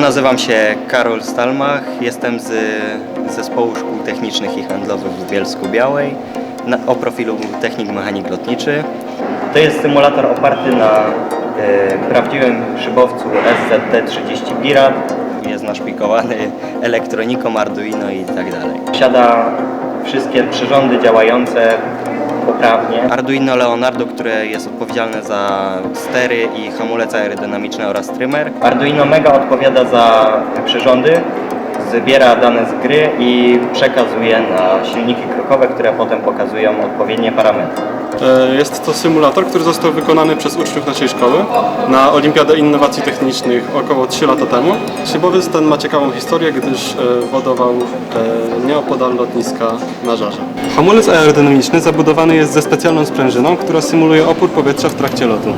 Nazywam się Karol Stalmach, jestem z Zespołu Szkół Technicznych i Handlowych w Bielsku Białej na, o profilu Technik Mechanik Lotniczy. To jest symulator oparty na e, prawdziwym szybowcu SZT-30 Pirat. Jest naszpikowany elektroniką, Arduino i tak dalej. Posiada wszystkie przyrządy działające poprawnie. Arduino Leonardo, które jest odpowiedzialne za stery i hamulec aerodynamiczny oraz trymer. Arduino Mega odpowiada za przyrządy, zbiera dane z gry i przekazuje na silniki krokowe, które potem pokazują odpowiednie parametry. E, Jest to symulator, który został wykonany przez uczniów naszej szkoły na Olimpiadę Innowacji Technicznych około 3 lata temu. Szybowiec ten ma ciekawą historię, gdyż e, wodował e, nieopodal lotniska na żarze. Hamulec aerodynamiczny zabudowany jest ze specjalną sprężyną, która symuluje opór powietrza w trakcie lotu.